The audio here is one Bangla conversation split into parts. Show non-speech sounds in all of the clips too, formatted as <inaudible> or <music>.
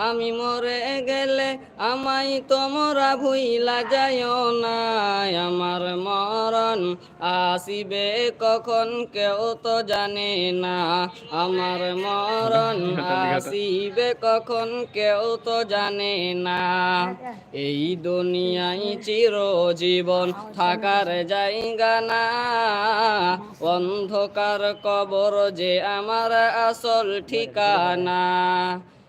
আমি মরে গেলে আমায় তোমরা ভুইলা যাইও না। আমার মরণ আসিবে কখন কেউ তো জানে না। আমার মরণ <laughs> আসিবে কখন কেউ তো জানে না। এই দুনিয়ায় চিরজীবন থাকার জায়গা না। অন্ধকার কবর যে আমার আসল ঠিকানা।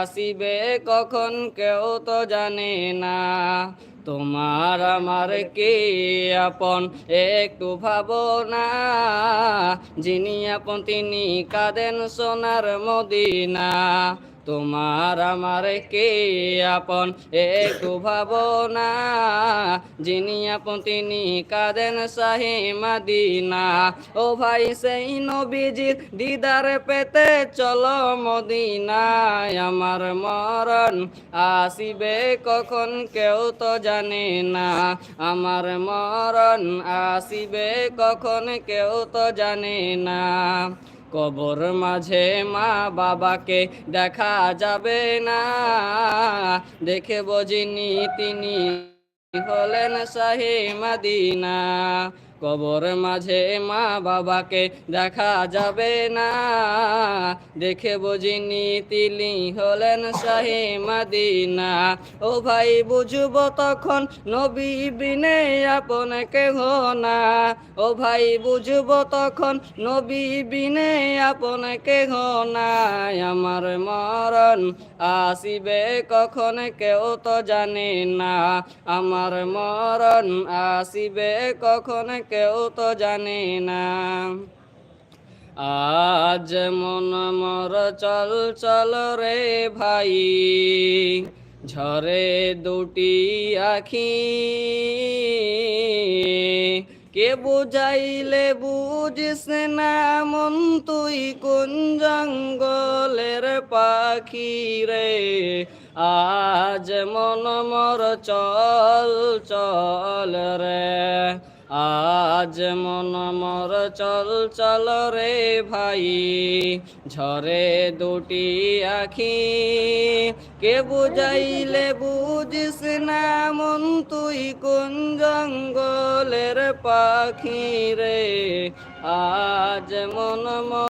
আসিবে কখন কেউ তো জানে না। তোমার আমার কি আপন একটু ভাবো না। যিনি আপন, তিনি কাঁদেন সোনার মদিনা। তোমার আমার কে আপন? একটু ভাবো না। যিনি আপন, তিনি কাঁদেন শাহে মাদিনা। ও ভাই, সেই নবীজির দিদার পেতে চলো মদিনায়। আমার মরণ আসিবে কখন কেউ তো জানে না। আমার মরণ আসিবে কখন কেউ তো জানে না। কবর মাঝে মা বাবাকে দেখা যাবে না। দেখে বজিনি তিনি হলেন শাহে মাদিনা। কবর মাঝে মা বাবাকে দেখা যাবে না। দেখে বুঝিনি তিলি হলেন শাহে মাদিনা। ও ভাই, বুঝব তখন নবী বিনে আপন কেহ না। ও ভাই, বুঝব তখন নবী বিনে আপন কেহ না। আমার মরণ আসিবে কখন কেউ তো জানে না। আমার মরণ আসিবে কখন কেউ তো জানে না। আজ মন মর চল চল রে ভাই, ঝরে দুটি আখি। কে বুঝাইলে বুঝিস না মন, তুই কোন জঙ্গলের পাখি রে? আজ মন মর চল চল রে আজ মন মর চল চল রে ভাই, ঝরে দুটি আখি। কে বুঝাইলে বুঝিস না মন, তুই কোন জঙ্গলের পাখি রে? আজ মন